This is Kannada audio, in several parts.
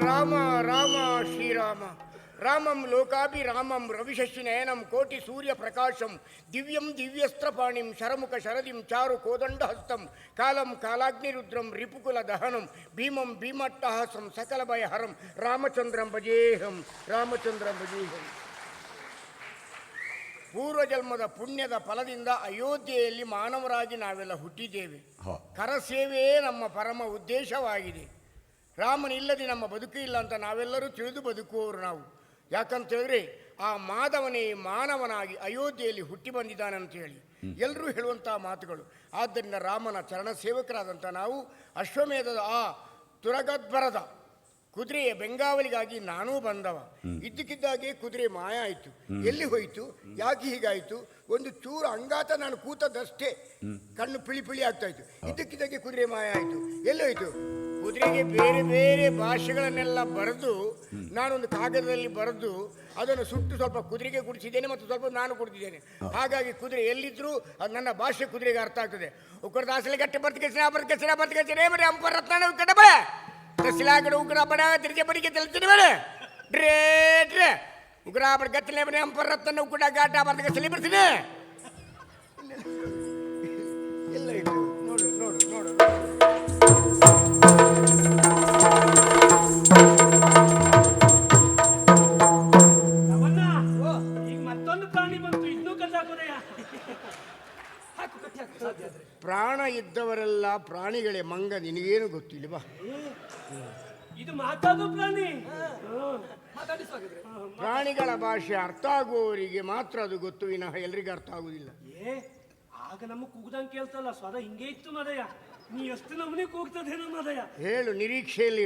ರಾಮ ರಾಮ ಶ್ರೀರಾಮ ರಾಮಂ ಲೋಕಾಭಿರಾಮಂ ರವಿಶಶಿ ನಯನಂ ಕೋಟಿ ಸೂರ್ಯ ಪ್ರಕಾಶಂ ದಿವ್ಯಂ ದಿವ್ಯಸ್ತ್ರಪಾಣಿಂ ಶರಮುಖ ಶರದಿಂ ಚಾರು ಕೋದಂಡ ಹಸ್ತಂ ಕಾಲಂ ಕಾಲಾಗ್ನಿರುದ್ರಂ ರಿಪುಕುಲ ದಹನಂ ಭೀಮಂ ಭೀಮಟ್ಟಹಾಸಂ ಸಕಲ ಭಯ ಹರಂ ರಾಮಚಂದ್ರಂ ಭಜೇಹಂ ರಾಮಚಂದ್ರಂ ಭಜೇಹಂ ಪೂರ್ವಜನ್ಮದ ಪುಣ್ಯದ ಫಲದಿಂದ ಅಯೋಧ್ಯೆಯಲ್ಲಿ ಮಾನವರಾಗಿ ನಾವೆಲ್ಲ ಹುಟ್ಟಿದ್ದೇವೆ ಹ. ಕರಸೇವೆಯೇ ನಮ್ಮ ಪರಮ ಉದ್ದೇಶವಾಗಿದೆ ರಾಮನಿಲ್ಲದೆ ನಮ್ಮ ಬದುಕು ಇಲ್ಲ ಅಂತ ನಾವೆಲ್ಲರೂ ತಿಳಿದು ಬದುಕುವವರು ನಾವು. ಯಾಕಂತ ಹೇಳಿದ್ರೆ ಆ ಮಾಧವನೇ ಮಾನವನಾಗಿ ಅಯೋಧ್ಯೆಯಲ್ಲಿ ಹುಟ್ಟಿ ಬಂದಿದ್ದಾನೆ ಅಂತ ಹೇಳಿ ಎಲ್ಲರೂ ಹೇಳುವಂತಹ ಮಾತುಗಳು. ಆದ್ದರಿಂದ ರಾಮನ ಚರಣ ಸೇವಕರಾದಂಥ ನಾವು ಅಶ್ವಮೇಧದ ಆ ತುರಗದ್ವರದ ಕುದುರೆಯ ಬೆಂಗಾವಲಿಗಾಗಿ ನಾನೂ ಬಂದವ. ಇದ್ದಕ್ಕಿದ್ದಾಗೆ ಕುದುರೆ ಮಾಯ ಆಯಿತು. ಎಲ್ಲಿ ಹೋಯಿತು? ಯಾಕೆ ಹೀಗಾಯಿತು? ಒಂದು ಚೂರು ಅಂಗಾತ ನಾನು ಕೂತದಷ್ಟೇ ಕಣ್ಣು ಪಿಳಿ ಪಿಳಿ ಆಗ್ತಾ ಇತ್ತು. ಇದ್ದಕ್ಕಿದ್ದಾಗೆ ಕುದುರೆ ಮಾಯ ಆಯಿತು. ಎಲ್ಲಿ ಹೋಯಿತು? ಕುದುರೆಗೆ ಬೇರೆ ಬೇರೆ ಭಾಷೆಗಳನ್ನೆಲ್ಲ ಬರೆದು, ನಾನೊಂದು ಕಾಗದದಲ್ಲಿ ಬರೆದು, ಅದನ್ನು ಸುಟ್ಟು ಸ್ವಲ್ಪ ಕುದುರೆಗೆ ಕುಡಿಸಿದ್ದೇನೆ ಮತ್ತು ಸ್ವಲ್ಪ ನಾನು ಕುಡಿದಿದ್ದೇನೆ ಹಾಗಾಗಿ ಕುದುರೆ ಎಲ್ಲಿದ್ರು ಅದು ನನ್ನ ಭಾಷೆ ಕುದುರೆಗೆ ಅರ್ಥ ಆಗ್ತದೆ. ಉಕ್ಕರ ದಾಸಲಿ ಗಟ್ಟೆ ಬರ್ತಿಗೆ ಬರ್ತಿಗೆ ಬರ್ತಿಗೆ ಬರೀ ಅಂಪರ್ ರತ್ನ ಉಕ್ಕಡ ಬರ. ತಸಿಲಾಗಡೆ ಉಗ್ರ ಬಡ, ತಿರುಗಿ ಬರಿಗೆ ತಿಳಿತೀನಿ ಬೇಡ ಡ್ರೇ ಡ್ರೇ. ಉಗ್ರ ಬಡ ಗತ್ತಲೆ ಬರೀ ಅಂಪರ್ ರತ್ನ ಉಕ್ಕಡ ಗಾಟ ಬರ್ತಿಗೆ ಸಲಿ ಬರ್ತೀನಿ ಎಲ್ಲ ನೋಡು ನೋಡು ನೋಡು. ಮತ್ತೊಂದು ಪ್ರಾಣಿ ಬಂತು ಇನ್ನೂ ಕಸ ಹಾಕು ಕಟ್ಟಿ ಹಾಕು. ಸಾಧ್ಯ ಆದ್ರೆ. ಪ್ರಾಣ ಇದ್ದವರೆಲ್ಲ ಪ್ರಾಣಿಗಳೇ ಮಂಗ ನಿನಗೇನು ಗೊತ್ತಿಲ್ವಾ ಇದು ಮಾತಾಡೋ ಪ್ರಾಣಿ. ಮಾತಾಡಿಸುವಾಗಿದ್ರೆ ಪ್ರಾಣಿಗಳ ಭಾಷೆ ಅರ್ಥ ಆಗುವವರಿಗೆ ಮಾತ್ರ ಅದು ಗೊತ್ತು ವಿನಃ ಎಲ್ರಿಗೂ ಅರ್ಥ ಆಗುವುದಿಲ್ಲ. ಏ ಆಗ ನಮ್ಮ ಕೂಗ್ದಂಗೆ ಕೇಳ್ತಲ್ಲ ಸ್ವದ ಹಿಂಗೆ ಇತ್ತು ಮದಯ ನೀ ಎಷ್ಟು ಕೂಗ್ತದೆ ಕೂಗ್ತದೇನೋ ಮದಯ ಹೇಳು ನಿರೀಕ್ಷೆಯಲ್ಲಿ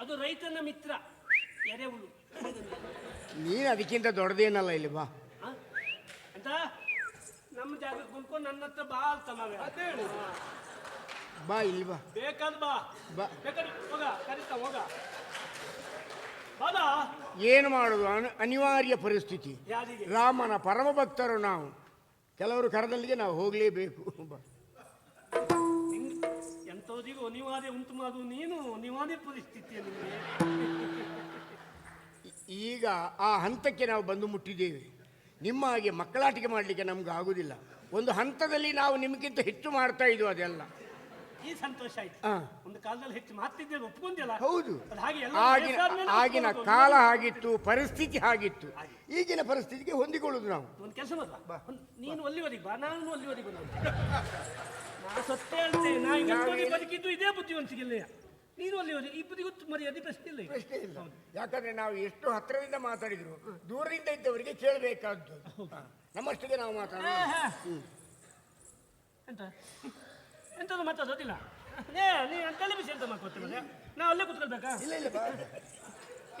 ಅದು ರೈತನ ಮಿತ್ರ. ಎರೆಹುಳು. ನೀನು ಅದಕ್ಕಿಂತ ದೊಡ್ಡದೇನಲ್ಲ ಇಲ್ಲಿ ಬಾ. ಅಂತ ನಮ್ಮ ಜಾಗಕ್ಕೆ ಕುಂತ್ಕೊಂಡು ನನ್ನ ಹತ್ರ ಬಾ ಅಂತ ನಾವೇ ಅದೇಳು ಬಾ ಇಲ್ಲಿ ಬಾ. ಬೇಕಾದ್ ಬಾ. ಬಾ. ಬೇಕಾದ್ರೆ ಹೋಗ ಕರೀತಾ ಹೋಗ. ಬಾದ. ಏನು ಮಾಡೋದು? ಅನ- ಅನಿವಾರ್ಯ ಪರಿಸ್ಥಿತಿ. ಯಾರಿಗೆ? ರಾಮನ ಪರಮ ಭಕ್ತರು ನಾವು. ಕೆಲವರು ಕರೆದಲ್ಲಿಗೆ ನಾವು ಹೋಗಲೇಬೇಕು. ಬಾ. ಎಂಥವರಿಗೂ ಅನಿವಾರ್ಯ ಉಂಟು ಮಾಡು. ನೀನು ಅನಿವಾರ್ಯ ಪರಿಸ್ಥಿತಿ ನಿಮಗೆ ಈಗ ಆ ಹಂತಕ್ಕೆ ನಾವು ಬಂದು ಮುಟ್ಟಿದ್ದೇವೆ. ನಿಮ್ಮ ಹಾಗೆ ಮಕ್ಕಳಾಟಿಕೆ ಮಾಡಲಿಕ್ಕೆ ನಮ್ಗೆ ಆಗುದಿಲ್ಲ. ಒಂದು ಹಂತದಲ್ಲಿ ನಾವು ನಿಮಗಿಂತ ಹೆಚ್ಚು ಮಾಡ್ತಾ ಇದ್ವು ಅದೆಲ್ಲ. ಈ ಸಂತೋಷ ಆಯ್ತು. ಒಂದು ಕಾಲದಲ್ಲಿ ಹೆಚ್ಚು ಮಾತಿದ್ದೇವೆ ಒಪ್ಕೊಂದಿಲ್ಲ ಹೌದು. ಅದು ಹಾಗೆ ಎಲ್ಲ ಆಗಿನ ವಯಸ್ಸಾದ್ಮೇಲೆ ಆಗಿನ. ಕಾಲ ಆಗಿತ್ತು ಪರಿಸ್ಥಿತಿ ಆಗಿತ್ತು. ಈಗಿನ ಪರಿಸ್ಥಿತಿಗೆ ಹೊಂದಿಕೊಳ್ಳುದು ನಾವು. ಒಂದು ಕೆಲಸ ಮಾಡುವ ಒಂದ್- ನೀನು ಅಲ್ಲಿವರೆಗೆ ಬಾ ನಾನು ಅಲ್ಲಿವರೆಗೆ ಬಂದ. ನಾ ಸತ್ಯ ಹೇಳ್ತೇನೆ ನಾ ಬದುಕಿದ್ದು ಇದೇ ನೀನು ಅಲ್ಲಿ ಇಬ್ಬರಿಗೂ ಮರ್ಯಾದೆ ಪ್ರಶ್ನೆ ಇಲ್ಲ ಈಗ. ಪ್ರಶ್ನೆ ಇಲ್ಲ. ಯಾಕಂದ್ರೆ ನಾವು ಎಷ್ಟು ಹತ್ತಿರದಿಂದ ಮಾತಾಡಿದ್ರು ದೂರದಿಂದ ಇದ್ದವರಿಗೆ ಕೇಳಬೇಕಾದ್ದು. ನಮ್ಮಷ್ಟಿಗೆ ನಾವು ಮಾತಾಡೋದು. ಆಹಾ. ಎಂತ? ಮಾತಾಡೋದಿಲ್ಲ. ಏ ನೀ ಟೆಲಿವಿಷನ್ ಎಂತ ಮಾಡ್ಕೊಡ್ತೇವೆ ನಾವು ಅಲ್ಲೇ ಕೂತ್ಕೊಳ್ಬೇಕಾ? ಇಲ್ಲ ಇಲ್ಲ ಬಾ.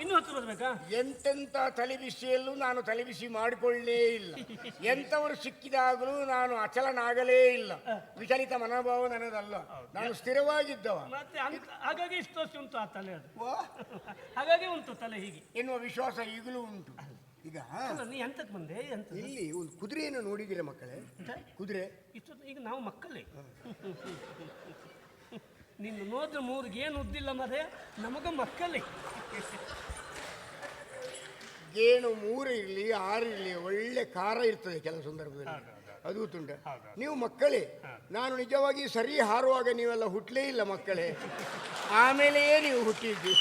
ಇನ್ನೂ ಹತ್ತು ಬರ್ಬೇಕಾ ಎಂತೆಂಥ ತಲೆಬಿಸಿಯಲ್ಲೂ ನಾನು ತಲೆಬಿಸಿ ಮಾಡಿಕೊಳ್ಳೇ ಇಲ್ಲ. ಎಂಥವರು ಸಿಕ್ಕಿದಾಗಲೂ ನಾನು ಅಚಲನಾಗಲೇ ಇಲ್ಲ. ವಿಚಲಿತ ಮನೋಭಾವ ನನ್ನದಲ್ಲ ನಾನು ಸ್ಥಿರವಾಗಿದ್ದವ. ಮತ್ತೆ ಅಂತ ಹಾಗಾಗಿ ಇಷ್ಟು ವರ್ಷ ಉಂಟು ಆ ತಲೆ ಅದು. ಹಾಗಾಗಿ ಉಂಟು ತಲೆ ಹೀಗೆ. ಎನ್ನುವ ವಿಶ್ವಾಸ ಈಗಲೂ ಉಂಟು. ಈಗ ಅಲ್ಲ, ನೀ ಎಂತಕ್ಕೆ ಬಂದೆ? ಎಂತ ಇಲ್ಲಿ ಒಂದು ಕುದುರೆಯನ್ನು ನೋಡಿದಿರ ಮಕ್ಕಳೇ? ಕುದುರೆ? ಇಷ್ಟು ಈಗ ನಾವು ಮಕ್ಕಳೇ. ನಿನ್ನ ನೋದ್ರ ಮೂರಿಗೆ ಏನು ಉದ್ದಿಲ್ಲ ಮರೆ ನಮಗ ಮಕ್ಕಳಿ. ಏನು ಮೂರು ಇರಲಿ ಆರು ಇರಲಿ ಒಳ್ಳೆ ಖಾರ ಇರ್ತದೆ ಕೆಲವು ಸಂದರ್ಭದಲ್ಲಿ. ಅದು ತುಂಡ ನೀವು ಮಕ್ಕಳೇ ನಾನು ನಿಜವಾಗಿ ಸರಿ ಹಾರುವಾಗ ನೀವೆಲ್ಲ ಹುಟ್ಟಲೇ ಇಲ್ಲ ಮಕ್ಕಳೇ. ಆಮೇಲೆಯೇ ನೀವು ಹುಟ್ಟಿದ್ದು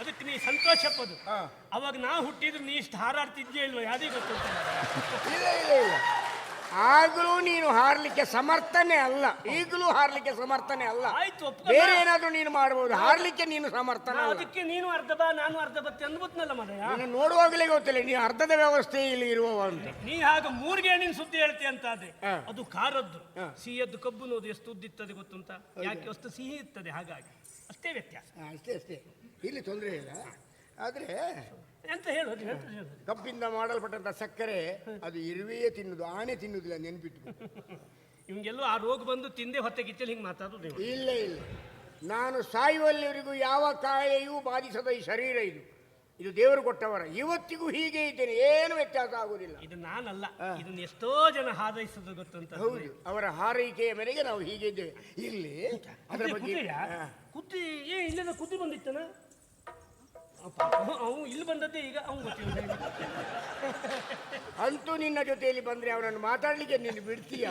ಅದಕ್ಕೆ ನೀ ಸಂತೋಷ ಹಾ. ಅವಾಗ ನಾ ಹುಟ್ಟಿದ್ರು ನೀ ಇಷ್ಟು ಹಾರಾಡ್ತಿದ್ಯಾ ಇಲ್ವಾ ಯಾವುದೇ ಗೊತ್ತಿಲ್ಲ ಇಲ್ಲ ಇಲ್ಲ ಇಲ್ಲ. ಆಗಲೂ ನೀನು ಹಾರ್ಲಿಕ್ಕೆ ಸಮರ್ಥನೆ ಅಲ್ಲ. ಈಗಲೂ ಹಾರ್ಲಿಕ್ಕೆ ಸಮರ್ಥನೆ ಅಲ್ಲ. ಆಯ್ತು ಬೇರೆ ಏನಾದ್ರೂ ನೀನು ಮಾಡಬಹುದು ಹಾರ್ಲಿಕ್ಕೆ ನೀನು ಸಮರ್ಥನ ನಾ ಅಲ್ಲ. ಅದಕ್ಕೆ ನೀನು ಅರ್ಧ ಬಾ ನಾನು ಅರ್ಧ ಬತ್ತೆ ಅಂದ್ಬಿಟ್ನಲ್ಲ ಮದಯ ನೀನು ನೋಡುವಾಗಲೇ ಗೊತ್ತಿಲ್ಲ ನೀನು ಅರ್ಧದ ವ್ಯವಸ್ಥೆ ಇಲ್ಲಿ ಇರುವವ ಅಂತ. ನೀ ಹಾಗ ಮೂರ್ಗೆ ನಿನ್ ಸುದ್ದಿ ಹೇಳ್ತಿ ಅಂತ ಆದ್ರೆ ಹಾ. ಅದು ಖಾರದ್ದು. ಸಿಹಿಯದ್ದು ಕಬ್ಬು ನೋದು ಎಷ್ಟು ಉದ್ದಿತ್ತದೆ ಗೊತ್ತುಂತ ಯಾಕೆ ಅಷ್ಟು ಸಿಹಿ ಇರ್ತದೆ ಹಾಗಾಗಿ. ಅಷ್ಟೇ ವ್ಯತ್ಯಾಸ. ಅಷ್ಟೇ ಅಷ್ಟೇ. ಇಲ್ಲಿ ತೊಂದರೆ ಇಲ್ಲ. ಆದರೆ ಎಂತ ಹೇಳೋದು ಎಂತ ಹೇಳೋದು? ಕಬ್ಬಿಂದ ಮಾಡಲ್ಪಟ್ಟಂತ ಸಕ್ಕರೆ ಅದು ಇರುವೆಯೇ ತಿನ್ನುದು ಆನೆ ತಿನ್ನುದಿಲ್ಲ ನೆನ್ಪಿಟ್ಟು ಇವಂಗೆಲ್ಲೋ ಆ ರೋಗ ಬಂದು ತಿಂದೆ ಹೊತ್ತೆ ಕಿಚ್ಚಲ್ಲಿ ಹಿಂಗೆ ಮಾತಾಡೋದು ನೀವು ಇಲ್ಲ ಇಲ್ಲ. ನಾನು ಸಾಯುವಲ್ಲಿವರೆಗೂ ಯಾವ ಕಾಯೆಯೂ ಬಾಧಿಸದ ಈ ಶರೀರ ಇದು. ಇದು ದೇವರು ಕೊಟ್ಟವರ. ಇವತ್ತಿಗೂ ಹೀಗೆ ಇದ್ದೇನೆ ಏನು ವ್ಯತ್ಯಾಸ ಆಗುವುದಿಲ್ಲ. ಇದು ನಾನಲ್ಲ ಇದನ್ನ ಎಷ್ಟೋ ಜನ ಹಾರೈಸೋದು ಗೊತ್ತಂತ ಹೌದು ಅವರ ಹಾರೈಕೆಯ ಮೇರೆಗೆ ನಾವು ಹೀಗೆ ಇದ್ದೇವೆ. ಇಲ್ಲಿ ಅದರ ಬಗ್ಗೆ. ಕುತ್ತಿ ಏ ಇಲ್ಲೆಲ್ಲ ಕುತ್ತಿ ಬಂದಿತ್ತನ? ಅವನು ಇಲ್ಲಿ ಬಂದದ್ದೇ ಈಗ ಅವನು ಗೊತ್ತಿಲ್ಲ ಅಂತೂ ನಿನ್ನ ಜೊತೆಯಲ್ಲಿ ಬಂದ್ರೆ ಅವನನ್ನು ಮಾತಾಡ್ಲಿಕ್ಕೆ ನೀನು ಬಿಡ್ತೀಯ?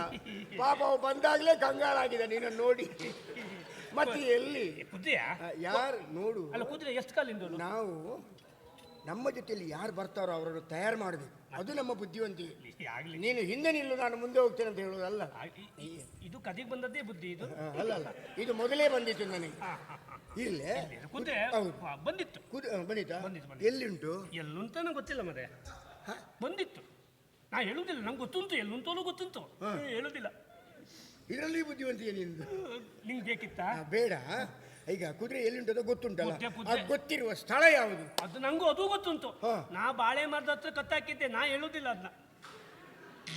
ಪಾಪ ಅವ ಬಂದಾಗ್ಲೇ ಕಂಗಾಲಾಗಿದೆ ನಿನ್ನ ನೋಡಿ. ಮತ್ತೆ ಎಲ್ಲಿ? ಯಾರು? ನೋಡು. ಅಲ್ಲ ಕುದುರೆ ಎಷ್ಟು ಕಾಲಿಂದ ನಾವು ನಮ್ಮ ಜೊತೆಯಲ್ಲಿ ಯಾರು ಬರ್ತಾರೋ ಅವರನ್ನು ತಯಾರು ಮಾಡಬೇಕು. ಅದು ನಮ್ಮ ಬುದ್ಧಿವಂತಿಕೆ. ಆಗ್ಲಿ. ನೀನು ಹಿಂದೆ ನಿಲ್ಲು ನಾನು ಮುಂದೆ ಹೋಗ್ತೇನೆ ಅಂತ ಹೇಳೋದಲ್ಲ. ಆ, ಇ- ಇ- ಇದು ಕದಿಗೆ ಬಂದದ್ದೇ ಬುದ್ಧಿ ಇದು? ಅಲ್ಲ ಅಲ್ಲ. ಇದು ಮೊದಲೇ ಬಂದಿತ್ತು ನನಗೆ. ಇಲ್ಲೇ? ಕುದುರೆ ಹೌದು. ಬಂದಿತ್ತು. ಕುದುರೆ ಆ, ಬಂದಿತಾ ಬಂದಿತ್ತು, ಬಂದಿತ್ತು. ಎಲ್ಲಿಂಟು? ಎಲ್ಲುಂತಾನು ಗೊತ್ತಿಲ್ಲ ಮತ್ತೆ ಬಂದಿತ್ತು. ನಾ ಹೇಳುದಿಲ್ಲ ನಂಗೆ ಗೊತ್ತುಂಟು ಎಲ್ಲುಂತಲೂ ಗೊತ್ತುಂಟು. ಏ, ಹೇಳುದಿಲ್ಲ. ಇದರಲ್ಲಿ ಬುದ್ಧಿವಂತಿಕೆ ನಿಂದು? ನಿಂಗೆ ಬೇಕಿತ್ತಾ? ಆ, ಬೇಡ. ಈಗ ಕುದುರೆ ಎಲ್ಲಿಂಟು ಅಂತ ಗೊತ್ತುಂಟಲ್ಲ? ಕುದುರೆ, ಕುದುರೆ. ಗೊತ್ತಿರುವ ಸ್ಥಳ ಯಾವುದು? ಅದು ನಂಗೂ ಅದು ಗೊತ್ತುಂಟು. ಹಾ. ನಾ ಬಾಳೆ ಮರದ ಹತ್ರ ಕತ್ತಾಕಿದ್ದೆ ನಾ ಹೇಳುದಿಲ್ಲ ಅದನ್ನ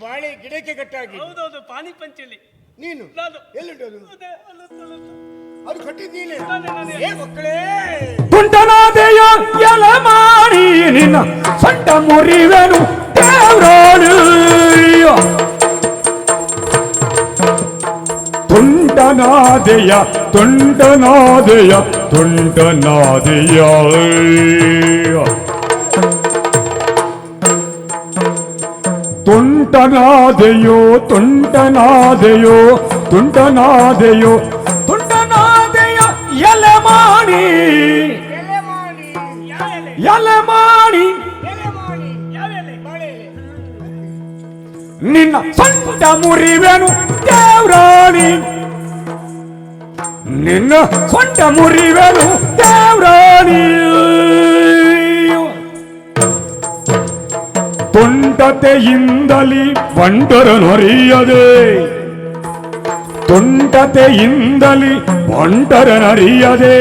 ಬಾಳೆ ಗಿಡಕ್ಕೆ ಕಟ್ಟಾಗಿ ಹೌದೌದು ಪಾನಿ ಪಂಚಲಿ ನೀನು? ನಾನು. ಎಲ್ಲಿಂಟು ಅದು? ಅದೇ, ಅಲ್ಲೊಂದು, ಅಲ್ಲೊಂದು. ಅದು ಕಟ್ಟಿದ್ ನೀನೆ ನಾನೇ, ನಾನೇ. ಏ ಮಕ್ಕಳೇ ತುಂಟನಾದೆಯ ಎಲ ಮಾಡಿ ನಿನ್ನ ಸೊಂಟ ಮುರಿವೆನು ದೇವ್ರಾಳು ತುಂಟನಾದೆಯ ತುಂಟನಾದೆಯ ತುಂಟನಾದೆಯ ತುಂಟನಾದೆಯೋ ತುಂಟನಾದೆಯೋ ತುಂಟನಾದೆಯೋ ತುಂಟನಾದೆಯ ಬಾಳೆ ಎಲೆ ನಿನ್ನ ಸೊಂಟ ಮುರಿವೆನು ದೇವ್ರಾಣಿ ನಿನ್ನ ಸೊಂಟ ಮುರಿವೆನು ದೇವ್ರಾಣಿ ತುಂಟತೆಯಿಂದಲಿ ಬಂಟರನರಿಯದೆ ತುಂಟತೆಯಿಂದಲಿ ಬಂಟರನರಿಯದೆ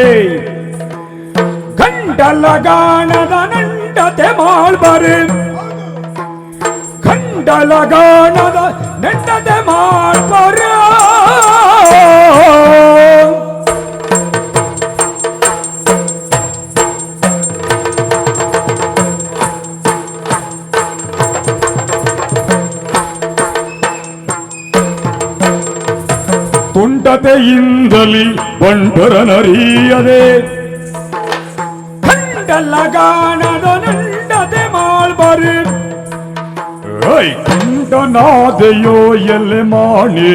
ಗಂಟಲಗಾಣದ ನಂಟತೆ ಮಾಡ್ಬಾರೆ ಕಂಡಲಗಾಣದ ನೆಟ್ಟದೆ ಮಾಡ್ಬಾರ ತುಂಟತೆಯಿಂದಲಿ ಬಂಟರನರಿಯದೆ ಕಂಡಲಗಾಣದ ನಂಡದೆ ಮಾಡ್ಬಾರೆ ಐ ಕುಂಟನಾದೆಯೋ ಎಲೆ ಮಾಡಿ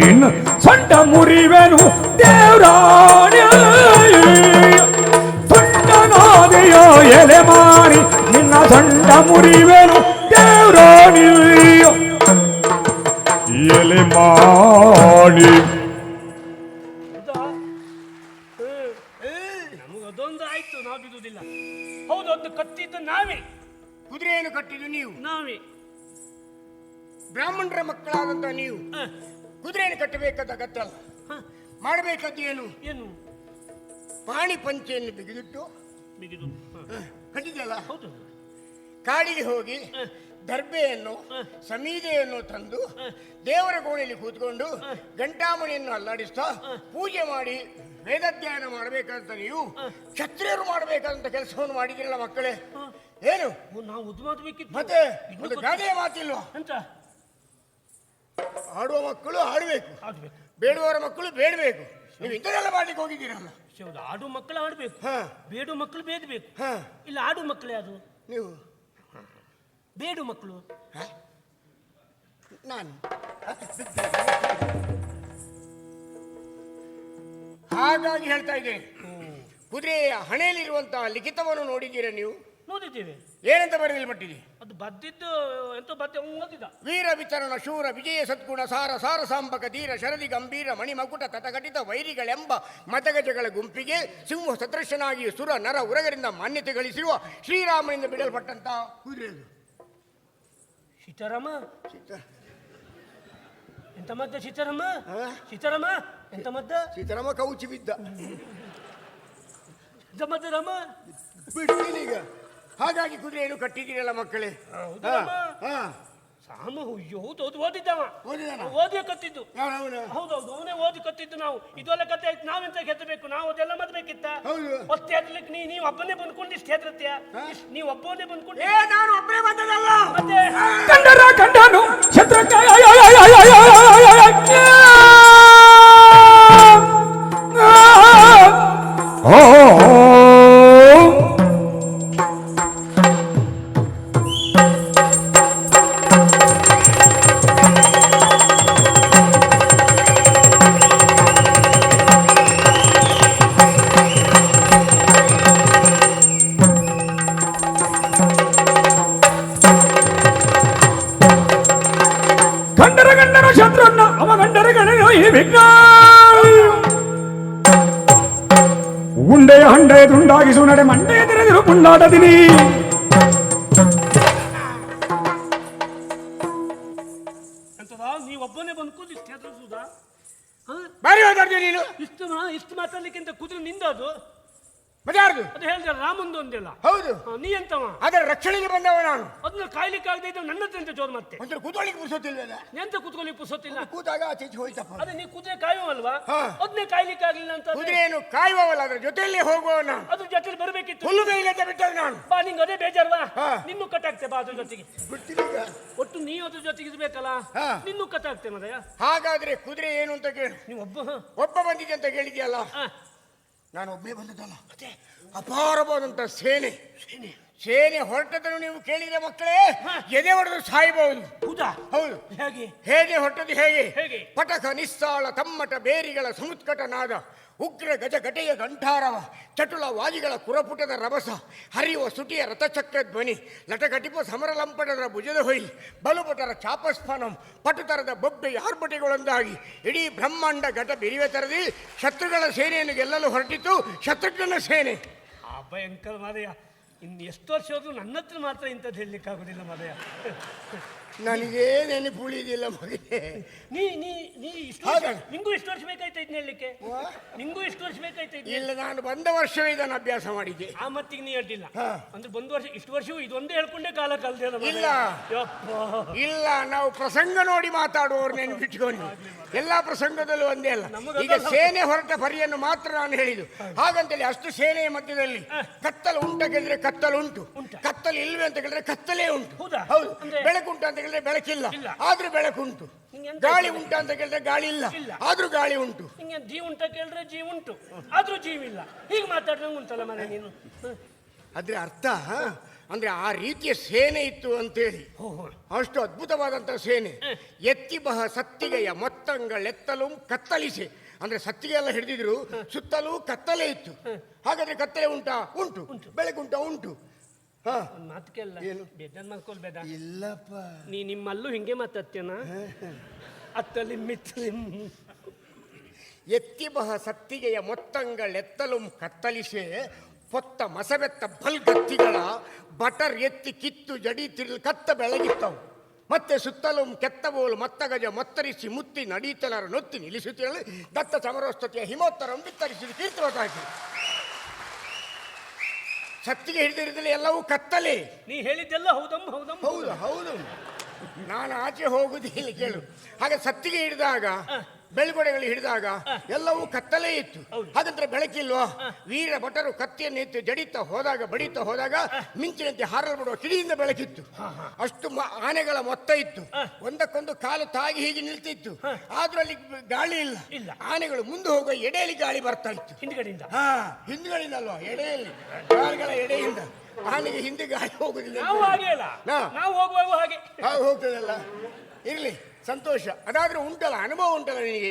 ನಿನ್ನ ಸೊಂಟ ಮುರಿವೆನು ದೇವ್ರಾಣಿ. ತುಂಟನಾದೆಯೋ ಎಲೆ ಮಾಡಿ ನಿನ್ನ ಸೊಂಟ ಮುರಿವೆನು ದೇವ್ರಾಣಿ. ಮಾಡಿ ಹೌದಾ ನಮಗೆ ಅದೊಂದು ಆಯ್ತು ನಾವು ಬಿಡುವುದಿಲ್ಲ ಹೌದು ಒಂದು ಕತ್ತಿದ್ದು ನಾವೇ ಕುದುರೆಯನ್ನು ಕಟ್ಟಿದ್ದು ನೀವು. ನಾವೇ. ಬ್ರಾಹ್ಮಣರ ಮಕ್ಕಳಾದಂತ ನೀವು. ಹ, ಕುದುರೆಯನ್ನು ಕಟ್ಟಬೇಕಾದ ಗತ್ತಲ್ಲ ಹ, ಮಾಡಬೇಕಾದ್ದು ಏನು? ಏನು? ಪಾಣಿ ಪಂಚೆಯನ್ನು ಬಿಗಿದಿಟ್ಟು. ಬಿಗಿದು. ಹ, ಕಟ್ಟಿದೆಯಲ್ಲ? ಹೌದು. ಕಾಡಿಗೆ ಹೋಗಿ. ದರ್ಬೆಯನ್ನು ಸಮೀದೆಯನ್ನು ತಂದು ದೇವರ ಕೋಣೆಯಲ್ಲಿ ಕೂತ್ಕೊಂಡು ಗಂಟಾಮಣಿಯನ್ನು ಅಲ್ಲಾಡಿಸ್ತಾ ಪೂಜೆ ಮಾಡಿ ವೇದಾಧ್ಯಯನ ಮಾಡಬೇಕಂತ ನೀವು ಕ್ಷತ್ರಿಯರು ಮಾಡಬೇಕಾದಂತ ಕೆಲಸವನ್ನು ಮಾಡಿದಿರಲ್ಲ ಮಕ್ಕಳೇ. ಏನು? ನಾವು ಮತ್ತೆ ಒಂದು ಗಾದೆಯ ಮಾತಿಲ್ವಾ? ಅಂತ ಆಡುವ ಮಕ್ಕಳು ಆಡಬೇಕು. ಆಡ್ಬೇಕು. ಬೇಡುವವರ ಮಕ್ಕಳು ಬೇಡಬೇಕು. ನೀವು ಇದನ್ನೆಲ್ಲ ಮಾಡ್ಲಿಕ್ಕೆ ಹೋಗಿದ್ದೀರಲ್ಲ. ಆಡು ಮಕ್ಕಳು ಆಡಬೇಕು. ಹಾ. ಬೇಡು ಮಕ್ಕಳು ಬೇಡಬೇಕು. ಇಲ್ಲ ಆಡು ಮಕ್ಕಳೇ ಅದು? ನೀವು ಬೇಡು ಮಕ್ಕಳು. ನಾನು? ಹಾಗಾಗಿ ಹೇಳ್ತಾ ಇದ್ದೇನೆ ಕುದುರೆಯ ಹಣೆಯಲ್ಲಿರುವಂತಹ ಲಿಖಿತವನ್ನು ನೋಡಿದ್ದೀರಾ ನೀವು? ನೋಡಿದ್ದೀವಿ. ಏನಂತ ಬರೆಯಲ್ಪಟ್ಟಿದೆ ಅದು ಬದ್ದಿದ್ದು ಎಂತ ಬದ್ದೆ ಓದಿದ. ವೀರ ವಿತರಣ ಶೂರ ವಿಜಯ ಸದ್ಗುಣ ಸಾರ ಸಾರ ಸಾಂಬಕ ಧೀರ ಶರದಿ ಗಂಭೀರ ಮಣಿಮಕುಟ ತಟಘಟಿತ ವೈರಿಗಳೆಂಬ ಮತಗಜಗಳ ಗುಂಪಿಗೆ ಸಿಂಹ ಸದೃಶನಾಗಿ ಸುರ ನರ ಉರಗರಿಂದ ಮಾನ್ಯತೆ ಗಳಿಸಿರುವ ಶ್ರೀರಾಮನಿಂದ ಬಿಡಲ್ಪಟ್ಟಂತ ಕುದುರೆ. ಸೀತಾರಾಮ ಸೀತಾ- ಎಂತ ಮದ್ದ ಸೀತಾರಾಮ ಹ? ಸೀತಾರಾಮ ಎಂತ ಮದ್ದ ಸೀತಾರಾಮ ಕೌಚಿ ಬಿದ್ದ ಎಂತ ಮದ್ದ ರಾಮ ಬಿಡ್ತೀನಿ ಈಗ ಹಾಗಾಗಿ ಕುದುರೆಯನ್ನು ಕಟ್ಟಿದ್ದೀರಲ್ಲ ಮಕ್ಕಳೇ ಹೌದು ಹಾ, ರಾಮ. ಹಾ. ರಾಮ ಅಯ್ಯೋ ಹೌದು ಹೌದು ಓದಿದ್ದವ? ಓದಿದಾನ? ಓದಿ ಕತ್ತಿದ್ದು. ನಾವು ಹೌದೌದು ಅವನೇ ಓದಿ ಕತ್ತಿದ್ದು ನಾವು. ಇದೆಲ್ಲ ಕತೆ ಆಯ್ತು ನಾವೆಂತ ಗೆದ್ದಬೇಕು? ನಾವು ಅದೆಲ್ಲ ಮದ್ಬೇಕಿತ್ತ? ಹೌದು. ಮತ್ತೆ ಅದ್ಲಿಕ್ಕೆ ನೀ ನೀವು ಒಬ್ಬನೇ ಬಂದ್ಕೊಂಡು ಇಷ್ಟು ಹೆದ್ರತ್ಯ? ನೀವು ಒಬ್ಬನೇ ಬಂದ್ಕೊಂಡು ಏ ನಾನು ಒಬ್ಬರೇ ಬಂದದಲ್ಲ ಮತ್ತೆ ಕಂಡರ ಕಂಡನು ಶತ್ರುಕ ಉಂಡೆಯ ಹಂಡೆಯ ದುಂಡಾಗಿಸು ನಡೆ ಮಂಡೆಯ ತೆರೆದಿರು ಪುಂಡಾಟದಿನಿ ಅಂತದ ನೀವು ಒಬ್ಬನೇ ಬಂದ್ಕೊಂಡು ಇಷ್ಟು ಹೆದರ್ಸುದಾ ಹಾ? ಬಾರಿ ನೀನು. ಇಷ್ಟು ಇಷ್ಟು ಮಾತಾಡ್ಲಿಕ್ಕಿಂತ ಕೂತು ನಿಂದ ಅದು? ಮತ್ತೆ ಯಾರ್ದು? ಅದು ಹೇಳಿದ್ರೆ ರಾಮಂದು ಒಂದಿಲ್ಲ ಹೌದು. ಹಾ, ನೀ ಎಂತವ? ಅದರ ರಕ್ಷಣೆಗೆ ಬಂದವ ನಾನು. ಅದನ್ನ ಕಾಯ್ಲಿಕ್ಕೆ ಆಗದೆ ಇದ್ದು ನನ್ನ ಹತ್ರ ಎಂತ ಜೋರ್ ಮತ್ತೆ? ಒಂಚೂರು ಕೂತ್ಕೊಳ್ಳಿಕ್ಕೆ ಪುರ್ಸೊತ್ತಿಲ್ವಲ್ಲ ಎಂತ ಕೂತ್ಕೊಳ್ಳಿ ಪುಸೋತಿಲ್ಲ ಕೂತಾಗ ಆಚೆ ಹೋಯ್ತಪ್ಪ. ಅದೇ ನೀ ಕುದುರೆ ಕಾಯುವಲ್ವಾ ಹಾ. ಅದನ್ನೇ ಕಾಯ್ಲಿಕ್ಕೆ ಆಗ್ಲಿಲ್ಲ ಅಂತ ಕುದುರೆ ಏನು ಕಾಯುವವಲ್ಲ ಅದ್ರ ಜೊತೆಯಲ್ಲಿ ಹೋಗುವ ನಾನು. ಅದ್ರ ಜೊತೆ ಬರಬೇಕಿತ್ತು. ಹುಲ್ಲು ಮೇಲಿಂದ ಬಿಟ್ಟರೆ ನಾನು. ಬಾ ನಿಂಗೆ ಅದೇ ಬೇಜಾರ್ವಾ? ಹಾ. ನಿನ್ನೂ ಕಟ್ಟಾಗ್ತೆ ಬಾ ಅದ್ರ ಜೊತೆಗೆ. ಬಿಡ್ತೀನಿ ಈಗ. ಒಟ್ಟು ನೀ ಅದ್ರ ಜೊತೆಗೆ ಇರ್ಬೇಕಲ್ಲ? ಹಾ. ನಿನ್ನೂ ಕಟ್ಟಾಗ್ತೆ ಮದಯ ಹಾಗಾದ್ರೆ ಕುದುರೆ ಏನು ಅಂತ ಕೇಳು. ನೀವು ಒಬ್ಬ. ಒಬ್ಬ ಬಂದಿದೆ ಅಂತ ಕೇಳಿದ್ಯಲ್ಲ? ಹಾ. ನಾನು ಒಬ್ಬನೇ ಬಂದಿದ್ದಲ್ಲ. ಅಪಾರವಾದಂತ ಸೇನೆ. ಸೇನೆ. ಹೊರಟದನ್ನು ನೀವು ಕೇಳಿದ್ರೆ ಮಕ್ಕಳೇ ಎದೆ ಹೊಡೆದು ಸಾಯಬಹುದು. ಹೌದಾ ಹೌದು. ಹೇಗೆ? ಹೇಗೆ ಹೊರಟದ್ದು ಹೇಗೆ? ಹೇಗೆ? ಪಟಕ ನಿಸ್ಸಾಳ ತಮ್ಮಟ ಬೇರಿಗಳ ಸಮುತ್ಕಟ ನಾದ ಉಗ್ರ ಗಜ ಗಟೆಯ ಗಂಠಾರವ ಚಟುಲ ವಾದಿಗಳ ಕುರಪುಟದ ರಭಸ ಹರಿಯುವ ಸುಟಿಯ ರಥಚಕ್ರ ಧ್ವನಿ ಸಮರ ಲಂಪಟದರ ಭುಜದ ಹೊಯ್ಲಿ ಬಲುಪಟರ ಚಾಪಸ್ಫಾನಂ ಪಟುತರದ ಬೊಬ್ಬೆಯ ಆರ್ಭಟೆಗಳೊಂದಾಗಿ ಇಡೀ ಬ್ರಹ್ಮಾಂಡ ಘಟ ಬಿರಿವೆ ತರದಿ ಶತ್ರುಗಳ ಸೇನೆಯನ್ನು ಗೆಲ್ಲಲು ಹೊರಟಿತು ಶತ್ರುಘ್ನ ಸೇನೆ. ಆ ಭಯಂಕರ ಮದಯ ಇನ್ನು ಎಷ್ಟು ವರ್ಷ ಹೋದ್ರು ನನ್ನ ಹತ್ರ ಮಾತ್ರ ಇಂಥದ್ದು ಹೇಳಲಿಕ್ಕಾಗೋದಿಲ್ಲ ಮದಯ ನನಗೇ ನೆನಪು ಉಳಿದಿಲ್ಲ ಮಗನೇ. ನೀ ನೀ ನೀ ಇಷ್ಟು ನಿಂಗೂ ಇಷ್ಟು ವರ್ಷ ಬೇಕಾಯ್ತೈತೆ ಇದ್ನ ಹೇಳಲಿಕ್ಕೆ? ನಿಂಗೂ ಇಷ್ಟು ವರ್ಷ ಬೇಕಾಯ್ತೈತೆ ಇದ್ನ? ಇಲ್ಲ ನಾನು ಬಂದ ವರ್ಷವೇ ಇದನ್ನು ಅಭ್ಯಾಸ ಮಾಡಿದ್ದೆ. ಆ ಮತ್ತಿಗೆ ನೀ ಹೇಳ್ತಿಲ್ಲ ಹಾ. ಅಂದ್ರೆ ಒಂದು ವರ್ಷ ಇಷ್ಟು ವರ್ಷವೂ ಇದೊಂದೇ ಹೇಳ್ಕೊಂಡೇ ಕಾಲ ಕಲ್ದೆ ಇಲ್ಲ. ಇಲ್ಲ ನಾವು ಪ್ರಸಂಗ ನೋಡಿ ಮಾತಾಡುವವ್ರು ನೆನಪಿಟ್ಕೊಂಡು. ಎಲ್ಲಾ ಪ್ರಸಂಗದಲ್ಲೂ ಒಂದೇ ಅಲ್ಲ. ನಮಗದಲ್ಲ. ಈಗ ಸೇನೆ ಹೊರಟ ಪರಿಯನ್ನು ಮಾತ್ರ ನಾನು ಹೇಳಿದ್ದು. ಹಾಗಂತೇಳಿ ಅಷ್ಟು ಸೇನೆಯ ಮಧ್ಯದಲ್ಲಿ ಕತ್ತಲು ಉಂಟ ಕೇಳಿದ್ರೆ ಕತ್ತಲು ಉಂಟು. ಕತ್ತಲು ಇಲ್ವೇ ಅಂತ ಕೇಳಿದ್ರೆ ಕತ್ತಲೇ ಉಂಟು. ಹೌದಾ? ಹೌದು. ಅಂದ್ರೆ- ಬೆಳಕುಂಟು ಅಂತ ಕೇಳಿದ್ರೆ ಬೆಳಕಿಲ್ಲ. ಇಲ್ಲ. ಆದ್ರೂ ಬೆಳಕುಂಟು. ಗಾಳಿ ಉಂಟು ಅಂತ ಕೇಳಿದ್ರೆ ಗಾಳಿ ಇಲ್ಲ. ಆದ್ರೂ ಗಾಳಿ ಉಂಟು. ಹಿಂಗೆ ಜೀವ ಉಂಟ ಕೇಳಿದ್ರೆ ಜೀವ ಉಂಟು. ಆದ್ರೂ ಜೀವಿಲ್ಲ ಹೀಗೆ ಮಾತಾಡ್ದಂಗೆ ಉಂಟಲ್ಲ ಮನೆ ನೀನು. ಅದ್ರ ಅರ್ಥ ಅಂದ್ರೆ ಆ ರೀತಿಯ ಸೇನೆ ಇತ್ತು ಅಂತೇಳಿ. ಹೇಳಿ ಹೋ. ಅಷ್ಟು ಅದ್ಭುತವಾದಂತಹ ಸೇನೆ. ಎತ್ತಿ ಬಹ ಸತ್ತಿಗೆಯ ಮೊತ್ತಂಗಳೆತ್ತಲು ಕತ್ತಲಿಸಿ. ಅಂದ್ರೆ ಸತ್ತಿಗೆ ಎಲ್ಲ ಹಿಡಿದಿದ್ರು ಸುತ್ತಲೂ ಕತ್ತಲೆ ಇತ್ತು. ಹಾಗಾದ್ರೆ ಕತ್ತಲೆ ಉಂಟಾ? ಉಂಟು. ಬೆಳಗುಂಟ ಉಂಟು. ಹಾ. ಒಂದ್ ಮಾತು ಕೇಳಲ್ಲ ಏನು? ಬೇಜಾನ್ ಮಾಡ್ಕೊಳ್ಬೇಡ. ಇಲ್ಲಪ್ಪ. ನೀ ನಿಮ್ಮಲ್ಲೂ ಹಿಂಗೆ ಮಾತಾಡ್ತೇನ ಅತ್ತಲಿ ಮಿತ್ತಲಿ ಎತ್ತಿ ಬಹ ಸತ್ತಿಗೆಯ ಮೊತ್ತಂಗಳೆತ್ತಲು ಕತ್ತಲಿಸೆ ಪೊತ್ತ ಮಸಬೆತ್ತ ಬಲ್ಗತ್ತಿಗಳ ಬಟರ್ ಎತ್ತಿ ಕಿತ್ತು ಜಡಿ ತಿರ್ಲು ಕತ್ತ ಬೆಳಗಿತ್ತವು. ಮತ್ತೆ ಸುತ್ತಲೂ ಕೆತ್ತಬೋಲು ಮತ್ತಗಜ ಮತ್ತರಿಸಿ ಮುತ್ತಿ ನಡೀತಲರ ನೊತ್ತಿ ನಿಲ್ಲಿಸುತ್ತಿರಲಿ ದತ್ತ ಸಮರೋಸ್ತತಿಯ ಹಿಮೋತ್ತರಂ ಬಿತ್ತರಿಸಿದ ಕೀರ್ತಿವತಾಗಿ ಸತ್ತಿಗೆ ಹಿಡಿದಿರದಲ್ಲಿ ಎಲ್ಲವೂ ಕತ್ತಲೆ. ನೀ ಹೇಳಿದ್ದೆಲ್ಲ ಹೌದಮ್ಮ ಹೌದಮ್ಮ ಹೌದು ಹೌದು. ನಾನು ಆಚೆ ಹೋಗುದಿಲ್ಲ ಕೇಳು. ಹಾಗೆ ಸತ್ತಿಗೆ ಹಿಡಿದಾಗ ಬೆಳ್ಗೊಡೆಗಳು ಹಿಡಿದಾಗ ಎಲ್ಲವೂ ಕತ್ತಲೇ ಇತ್ತು. ಹಾಗಂದ್ರೆ ಬೆಳಕಿಲ್ವಾ? ವೀರ ಭಟರು ಕತ್ತಿಯನ್ನು ಎತ್ತಿ ಜಡಿತಾ ಹೋದಾಗ ಬಡಿತಾ ಹೋದಾಗ ಮಿಂಚಿನಂತೆ ಹಾರಲು ಬಿಡುವ ಕಿಡಿಯಿಂದ ಬೆಳಕಿತ್ತು. ಅಷ್ಟು ಆನೆಗಳ ಮೊತ್ತ ಇತ್ತು. ಒಂದಕ್ಕೊಂದು ಕಾಲು ತಾಗಿ ಹೀಗೆ ನಿಲ್ತಿತ್ತು. ಆದ್ರೂ ಅಲ್ಲಿ ಗಾಳಿ ಇಲ್ಲ. ಇಲ್ಲ. ಆನೆಗಳು ಮುಂದೆ ಹೋಗುವ ಎಡೆಯಲ್ಲಿ ಗಾಳಿ ಬರ್ತಾ ಇತ್ತು. ಹಿಂದ್ಗಡೆಯಿಂದ. ಹಾ ಹಿಂದ್ಗಡೆಯಿಂದ ಅಲ್ವಾ ಎಡೆಯಲ್ಲಿ. ಕಾಲುಗಳ ಎಡೆಯಿಂದ. ಆನೆಗೆ ಹಿಂದೆ ಗಾಳಿ ಹೋಗುದಿಲ್ಲ ನಾವು ಹೋಗುವಾಗ ಹಾಗೆ. ಹೋಗ್ತದಲ್ಲ ಇರ್ಲಿ. ಸಂತೋಷ. ಅದಾದ್ರೂ ಉಂಟಲ್ಲ ಅನುಭವ ಉಂಟಲ್ಲ ನಿನಗೆ?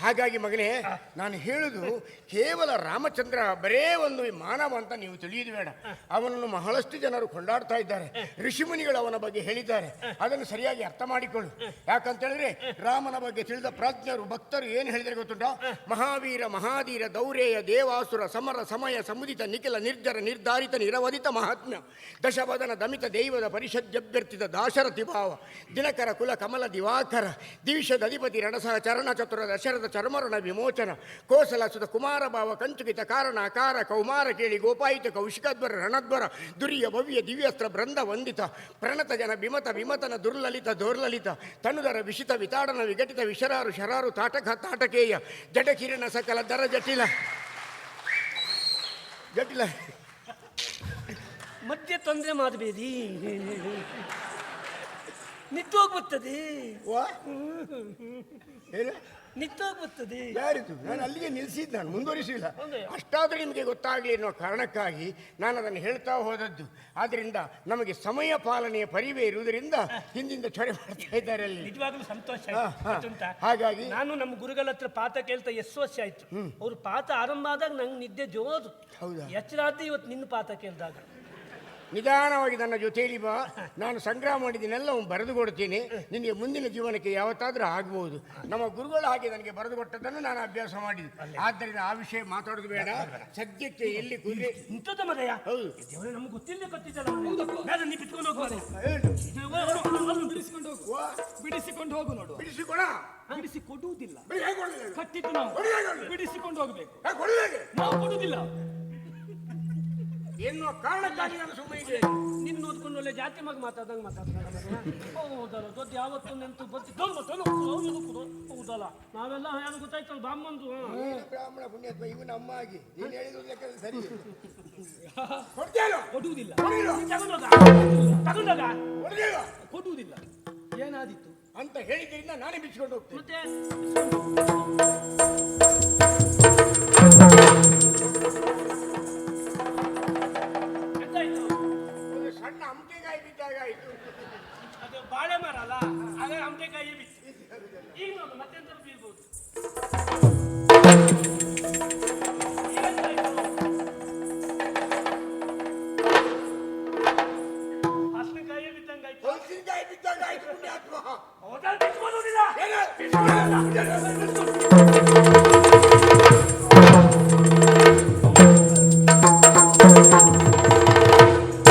ಹಾಗಾಗಿ ಮಗನೇ ನಾನು ಹೇಳುದು ಕೇವಲ ರಾಮಚಂದ್ರ ಬರೇ ಒಂದು ಮಾನವ ಅಂತ ನೀವು ತಿಳಿಯುದು ಬೇಡ. ಅವನನ್ನು ಬಹಳಷ್ಟು ಜನರು ಕೊಂಡಾಡ್ತಾ ಇದ್ದಾರೆ. ಋಷಿಮುನಿಗಳು ಅವನ ಬಗ್ಗೆ ಹೇಳಿದ್ದಾರೆ. ಅದನ್ನು ಸರಿಯಾಗಿ ಅರ್ಥ ಮಾಡಿಕೊಳ್ಳು. ಯಾಕಂತ ಹೇಳಿದ್ರೆ ರಾಮನ ಬಗ್ಗೆ ತಿಳಿದ ಪ್ರಾಜ್ಞರು ಭಕ್ತರು ಏನು ಹೇಳಿದರೆ ಗೊತ್ತುಂಟ? ಮಹಾವೀರ ಮಹಾಧೀರ ದೌರೇಯ ದೇವಾಸುರ ಸಮರ ಸಮಯ ಸಮುದಿತ ನಿಖಿಲ ನಿರ್ಜರ ನಿರ್ಧಾರಿತ ನಿರವಧಿತ ಮಹಾತ್ಮ್ಯ. ದಶವದನ ದಮಿತ ದೈವದ ಪರಿಷದ್ಯಭ್ಯರ್ಥಿತ ದಾಶರಥಿ ಭಾವ ದಿನಕರ ಕುಲ ಕಮಲ ದಿವಾಕರ. ದಿವಾಕರ ದಿವಿಷದ ಅಧಿಪತಿ ಚರಣ ಚತುರ, ದಶರಥ, ಚರ್ಮರಣ, ವಿಮೋಚನ, ಕೋಸಲ ಸುತ ಕುಮಾರ ಭಾವ, ಕಂಚುಕಿತ, ಕಾರಣ ಕಾರ ಕೌಮಾರ, ಕೇಳಿ, ಗೋಪಾಯಿತ ಕೌಶಿಕದ್ವರ ರಣದ್ವರ ದುರಿಯ, ಭವ್ಯ, ದಿವ್ಯಸ್ತ್ರ, ಬೃಂದ, ವಂದಿತ, ಪ್ರಣತ ಜನ, ಬಿಮತ, ವಿಮತನ, ದುರ್ಲಲಿತ ದುರ್ಲಲಿತ, ತನುದರ, ವಿಷಿತ, ವಿತಾಡನ, ವಿಘಟಿತ, ವಿಷರಾರು, ಶರಾರು, ತಾಟಕ, ತಾಟಕೇಯ ಜಟಕಿರಣ ಸಕಲ, ದರ, ಜಟಿಲ. ಜಟಿಲ. ಮತ್ತೆ ತೊಂದರೆ ಮಾಡಬೇಡಿ. ನಿಂತೋಗಿ ನಿಂತೋಗ್ಬಿಡ್ತದೆ. ವಾ? ಏನು ಯಾರಿದು? ನಾನು ಅಲ್ಲಿಗೆ ನಿಲ್ಲಿಸಿದ್ದು ನಾನು ಮುಂದುವರಿಸಿಲ್ಲ? ಅಷ್ಟಾದರೂ ನಿಮಗೆ ಗೊತ್ತಾಗಲಿ ಅನ್ನೋ ಕಾರಣಕ್ಕಾಗಿ ನಾನು ಅದನ್ನು ಹೇಳ್ತಾ ಹೋದದ್ದು. ಆದ್ರಿಂದ ನಮಗೆ ಸಮಯ ಪಾಲನೆಯ ಪರಿವೇ ಇರುವುದರಿಂದ ಹಿಂದಿಂದ ಚೊರೆ ಮಾಡ್ತಾ ಇದ್ದಾರೆ ಅಲ್ಲಿ. ನಿಜವಾಗ್ಲೂ ಸಂತೋಷ ಆಯ್ತು. ಹಾ. ಗೊತ್ತುಂಟಾ? ಹಾಗಾಗಿ ನಾನು ನಮ್ಮ ಗುರುಗಳ ಹತ್ರ ಪಾಠ ಕೇಳ್ತಾ ಎಷ್ಟು ವರ್ಷ ಆಯ್ತು. ಅವ್ರು ಪಾಠ ಆರಂಭ ಆದಾಗ ನಂಗೆ ನಿದ್ದೆ ಜೋರು. ಹೌದಾ? ಎಚ್ಚರ ಇವತ್ತು ನಿನ್ನ ಪಾಠ ಕೇಳಿದಾಗ? ನಿಧಾನವಾಗಿ ನನ್ನ ಜೊತೆಯಲ್ಲಿ ಬಾ. ನಾನು ಸಂಗ್ರಹ ಮಾಡಿದ್ದೀನೆಲ್ಲ ಬರೆದು ಕೊಡ್ತೀನಿ. ನಿನಗೆ ಮುಂದಿನ ಜೀವನಕ್ಕೆ ಯಾವತ್ತಾದರೂ ಆಗ್ಬೋದು. ನಮ್ಮ ಗುರುಗಳು ಹಾಗೆ ನನಗೆ ಬರೆದು ಕೊಟ್ಟದ್ದನ್ನು ನಾನು ಅಭ್ಯಾಸ ಮಾಡಿದ್ದು. ಆದ್ದರಿಂದ ಆ ವಿಷಯ ಮಾತಾಡೋದು ಬೇಡ. ಸದ್ಯಕ್ಕೆ ಎಲ್ಲಿ ಕುದುರೆ ಇಂಥದ್ದು ಮದಯ ಹೌದು. ದೇವರೇ ನಮ್ಗೆ ಗೊತ್ತಿಲ್ಲ ಗೊತ್ತಿದ್ದಲ್ಲ ಬೇಡ ನೀ ಬಿಟ್ಕೊಂಡು ಹೋಗುವ? ಬಿಡಿಸಿಕೊಂಡು ಹೋಗು. ಬಿಡಿಸಿಕೊಂಡು ಹೋಗು ನೋಡು. ಬಿಡಿಸಿಕೊಡ? ಬಿಡಿಸಿ ಕೊಡುವುದಿಲ್ಲ? ಕಟ್ಟಿದ್ದು ನಾವು? ಬಿಡಿಸಿಕೊಂಡು ಹೋಗಬೇಕು. ನಾವು ಕೊಡುವುದಿಲ್ಲ. ಎನ್ನುವ ಕಾರಣಕ್ಕಾಗಿ ನಾನು ಸುಮ್ಮನೆ ಇದೆ ನಿನ್ನ ಓದ್ಕೊಂಡು ಒಳ್ಳೆ ಜಾತಿ ಮಗ ಮಾತಾಡ್ದಂಗೆ ಮಾತಾಡ್ತಾರೆ ಹೌದಲ್ಲ ದೊಡ್ಡ ಯಾವತ್ತು ನೆಂತು ಬರ್ತಿ ಹೌದಲ್ಲ ನಾವೆಲ್ಲ ಯಾರು ಗೊತ್ತಾಯ್ತಲ್ಲ ಬಾಮ್ಮಂದು ಬ್ರಾಹ್ಮಣ ಪುಣ್ಯಾತ್ಮ ಇವು ನಮ್ಮ ಆಗಿ ನೀನು ಹೇಳಿದ್ರು ಲೆಕ್ಕ ಸರಿ ಕೊಡ್ತೇನೆ? ಕೊಡುವುದಿಲ್ಲ. ತಗೊಂಡೋಗ ತಗೊಂಡೋಗ ಕೊಡುವುದಿಲ್ಲ. ಏನಾದಿತ್ತು ಅಂತ ಹೇಳಿದ್ರಿಂದ ನಾನೇ ಬಿಚ್ಕೊಂಡು ಹೋಗ್ತೇನೆ. ಮತ್ತೆ? ಅದೇ ಅಂಬೆಕಾಯಿ ಬಿತ್ತು ಈಗ ನೋಡು ಮತ್ತೆಂತ ಬೀಳ್ಬೋದು